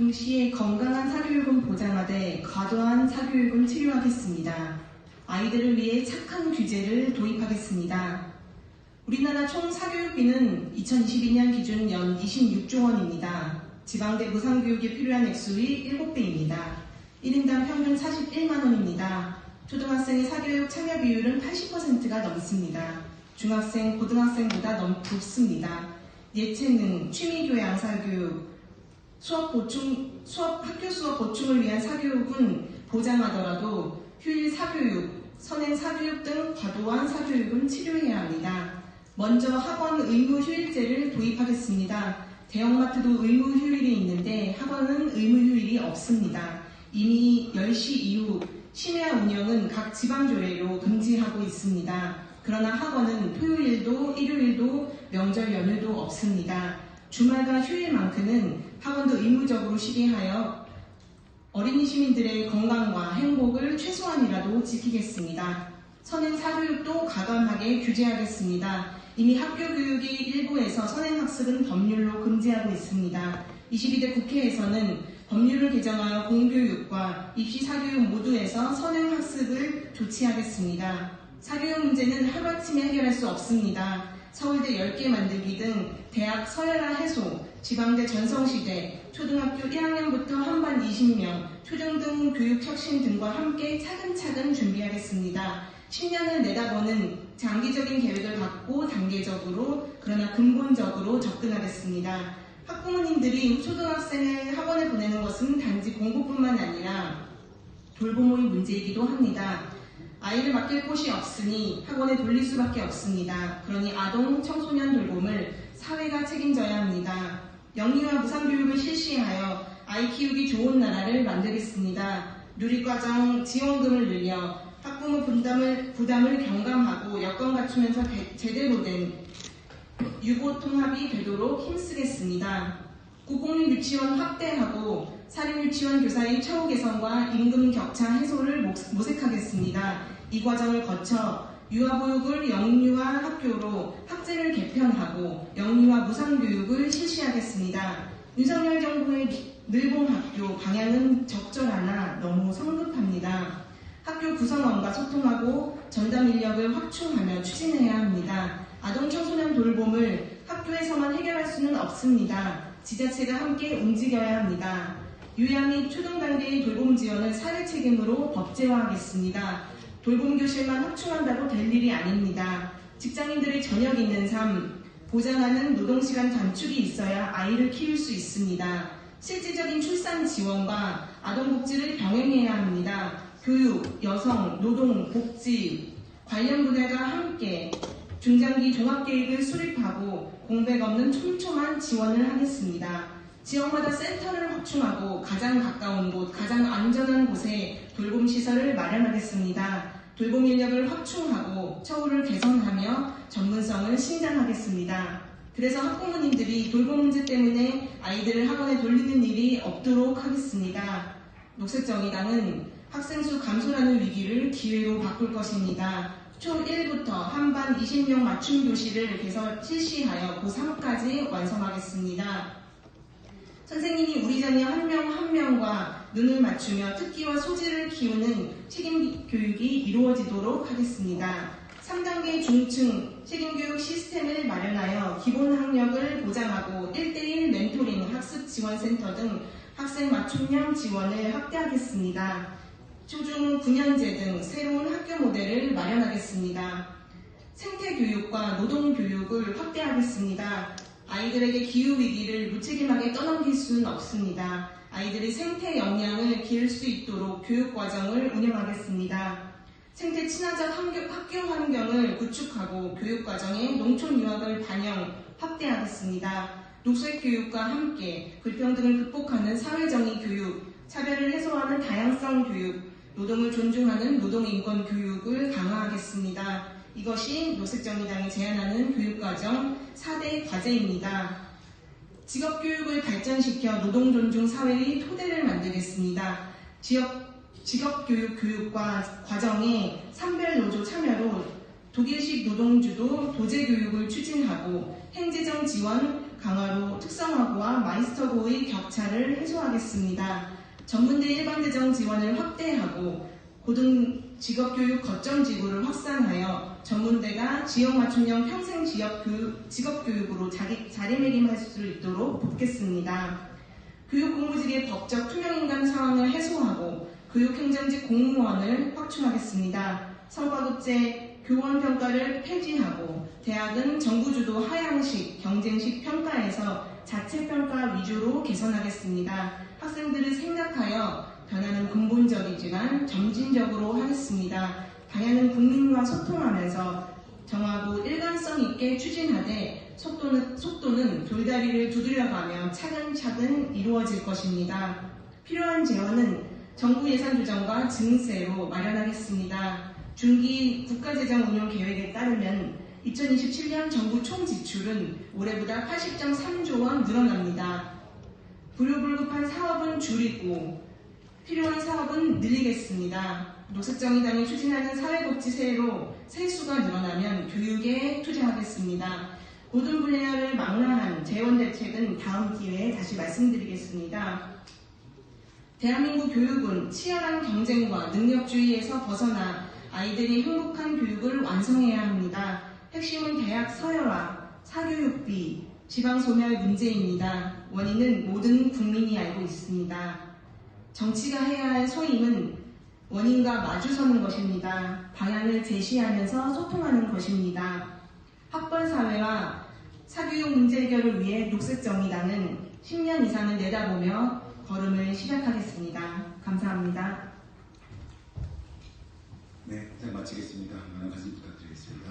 동시에 건강한 사교육은 보장하되 과도한 사교육은 치료하겠습니다. 아이들을 위해 착한 규제를 도입하겠습니다. 우리나라 총 사교육비는 2022년 기준 연 26조 원입니다. 지방대 무상교육에 필요한 액수의 7배입니다. 1인당 평균 41만 원입니다. 초등학생의 사교육 참여 비율은 80%가 넘습니다. 중학생, 고등학생보다 너무 높습니다. 예체능, 취미교양 사교육, 수업 보충, 수업, 학교 수업 보충을 위한 사교육은 보장하더라도 휴일 사교육, 선행 사교육 등 과도한 사교육은 치료해야 합니다. 먼저 학원 의무 휴일제를 도입하겠습니다. 대형마트도 의무 휴일이 있는데 학원은 의무 휴일이 없습니다. 이미 10시 이후 심야 운영은 각 지방조례로 금지하고 있습니다. 그러나 학원은 토요일도 일요일도 명절 연휴도 없습니다. 주말과 휴일만큼은 학원도 의무적으로 시행하여 어린이 시민들의 건강과 행복을 최소한이라도 지키겠습니다. 선행 사교육도 가감하게 규제하겠습니다. 이미 학교 교육이 일부에서 선행학습은 법률로 금지하고 있습니다. 22대 국회에서는 법률을 개정하여 공교육과 입시 사교육 모두에서 선행학습을 조치하겠습니다. 사교육 문제는 하루아침에 해결할 수 없습니다. 서울대 10개 만들기 등 대학 서열화 해소, 지방대 전성시대, 초등학교 1학년부터 한반 20명, 초중등 교육혁신 등과 함께 차근차근 준비하겠습니다. 10년을 내다보는 장기적인 계획을 갖고 단계적으로 그러나 근본적으로 접근하겠습니다. 학부모님들이 초등학생을 학원에 보내는 것은 단지 공부뿐만 아니라 돌보모의 문제이기도 합니다. 아이를 맡길 곳이 없으니 학원에 돌릴 수밖에 없습니다. 그러니 아동, 청소년 돌봄을 사회가 책임져야 합니다. 영유아 무상교육을 실시하여 아이 키우기 좋은 나라를 만들겠습니다. 누리과정 지원금을 늘려 학부모 부담을, 부담을 경감하고 여건 갖추면서 대, 제대로 된 유보 통합이 되도록 힘쓰겠습니다. 국공립 유치원 확대하고 사립 유치원 교사의 처우 개선과 임금 격차 해소를 모색하겠습니다. 이 과정을 거쳐 유아보육을 영유아 학교로 학제를 개편하고 영유아 무상교육을 실시하겠습니다. 윤석열 정부의 늘봉학교 방향은 적절하나 너무 성급합니다. 학교 구성원과 소통하고 전담 인력을 확충하며 추진해야 합니다. 아동 청소년 돌봄을 학교에서만 해결할 수는 없습니다. 지자체가 함께 움직여야 합니다. 유아 및 초등 단계의 돌봄 지원을 사회 책임으로 법제화하겠습니다. 돌봄 교실만 확충한다고 될 일이 아닙니다. 직장인들의 저녁 있는 삶, 보장하는 노동시간 단축이 있어야 아이를 키울 수 있습니다. 실질적인 출산 지원과 아동복지를 병행해야 합니다. 교육, 여성, 노동, 복지 관련 분야가 함께 중장기 종합계획을 수립하고 공백 없는 촘촘한 지원을 하겠습니다. 지역마다 센터를 확충하고 가장 가까운 곳, 가장 안전한 곳에 돌봄 시설을 마련하겠습니다. 돌봄 인력을 확충하고 처우를 개선하며 전문성을 신장하겠습니다. 그래서 학부모님들이 돌봄 문제 때문에 아이들을 학원에 돌리는 일이 없도록 하겠습니다. 녹색정의당은 학생 수 감소라는 위기를 기회로 바꿀 것입니다. 초 1부터 한반 20명 맞춤 교실을 개설 실시하여 고3까지 완성하겠습니다. 선생님이 우리 자녀 한 명 한 명과 눈을 맞추며 특기와 소질을 키우는 책임 교육이 이루어지도록 하겠습니다. 3단계 중층 책임교육 시스템을 마련하여 기본 학력을 보장하고 1대1 멘토링 학습 지원센터 등 학생 맞춤형 지원을 확대하겠습니다. 초중 9년제 등 새로운 학교 모델을 마련하겠습니다. 생태교육과 노동교육을 확대하겠습니다. 아이들에게 기후위기를 무책임하게 떠넘길 수는 없습니다. 아이들이 생태 역량을 기를 수 있도록 교육과정을 운영하겠습니다. 생태 친화적 학교 환경을 구축하고 교육과정에 농촌 유학을 반영, 확대하겠습니다. 녹색 교육과 함께 불평등을 극복하는 사회정의 교육, 차별을 해소하는 다양성 교육, 노동을 존중하는 노동인권 교육을 강화하겠습니다. 이것이 노색정의당이 제안하는 교육과정 4대 과제입니다. 직업교육을 발전시켜 노동존중 사회의 토대를 만들겠습니다. 지역, 직업교육 교육과 과정에 산별노조 참여로 독일식 노동주도 도제교육을 추진하고 행재정 지원, 강화로 특성화고와 마이스터고의 격차를 해소하겠습니다. 전문대 일반대정 지원을 확대하고 고등 직업교육 거점 지구를 확산하여 전문대가 지역 맞춤형 평생 지역 교육, 직업교육으로 자기, 자리매김할 수 있도록 돕겠습니다. 교육 공무직의 법적 투명인간 상황을 해소하고 교육행정직 공무원을 확충하겠습니다. 성과급제 교원 평가를 폐지하고 대학은 정부주도 하향식 경쟁식 평가에서 자체 평가 위주로 개선하겠습니다. 학생들을 생각하여 변화는 근본적이지만 점진적으로 하겠습니다. 다양한 국민과 소통하면서 정하고 일관성 있게 추진하되 속도는, 속도는 돌다리를 두드려가며 차근차근 이루어질 것입니다. 필요한 재원은 정부 예산 조정과 증세로 마련하겠습니다. 중기 국가재정 운용 계획에 따르면 2027년 정부 총 지출은 올해보다 80.3조 원 늘어납니다. 불효불급한 사업은 줄이고 필요한 사업은 늘리겠습니다. 녹색정의당이 추진하는 사회복지세로 세수가 늘어나면 교육에 투자하겠습니다. 모든 분야를 망라한 재원 대책은 다음 기회에 다시 말씀드리겠습니다. 대한민국 교육은 치열한 경쟁과 능력주의에서 벗어나 아이들이 행복한 교육을 완성해야 합니다. 핵심은 대학 서열화, 사교육비, 지방소멸 문제입니다. 원인은 모든 국민이 알고 있습니다. 정치가 해야 할 소임은 원인과 마주서는 것입니다. 방향을 제시하면서 소통하는 것입니다. 학벌 사회와 사교육 문제 해결을 위해 녹색정의당은 10년 이상을 내다보며 걸음을 시작하겠습니다. 감사합니다. 네, 자 마치겠습니다. 많은 관심 부탁드리겠습니다.